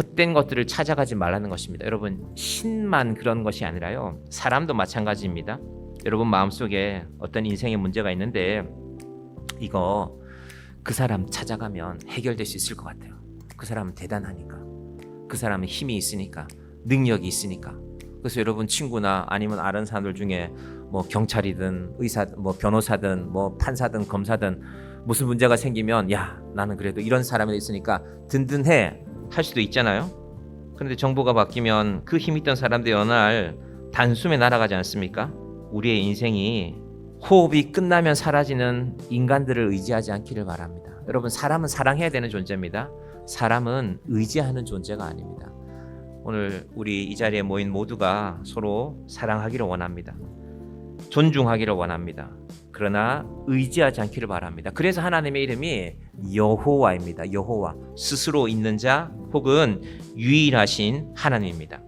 헛된 것들을 찾아가지 말라는 것입니다. 여러분 신만 그런 것이 아니라요. 사람도 마찬가지입니다. 여러분 마음속에 어떤 인생의 문제가 있는데 이거 그 사람 찾아가면 해결될 수 있을 것 같아요. 그 사람은 대단하니까. 그 사람은 힘이 있으니까. 능력이 있으니까. 그래서 여러분 친구나 아니면 아는 사람들 중에 뭐 경찰이든 의사 뭐 변호사든 뭐 판사든 검사든 무슨 문제가 생기면 야 나는 그래도 이런 사람이 있으니까 든든해 할 수도 있잖아요. 그런데 정부가 바뀌면 그 힘 있던 사람들이 어느 날 단숨에 날아가지 않습니까? 우리의 인생이 호흡이 끝나면 사라지는 인간들을 의지하지 않기를 바랍니다. 여러분 사람은 사랑해야 되는 존재입니다. 사람은 의지하는 존재가 아닙니다. 오늘 우리 이 자리에 모인 모두가 서로 사랑하기를 원합니다. 존중하기를 원합니다. 그러나 의지하지 않기를 바랍니다. 그래서 하나님의 이름이 여호와입니다. 여호와 스스로 있는 자 혹은 유일하신 하나님입니다.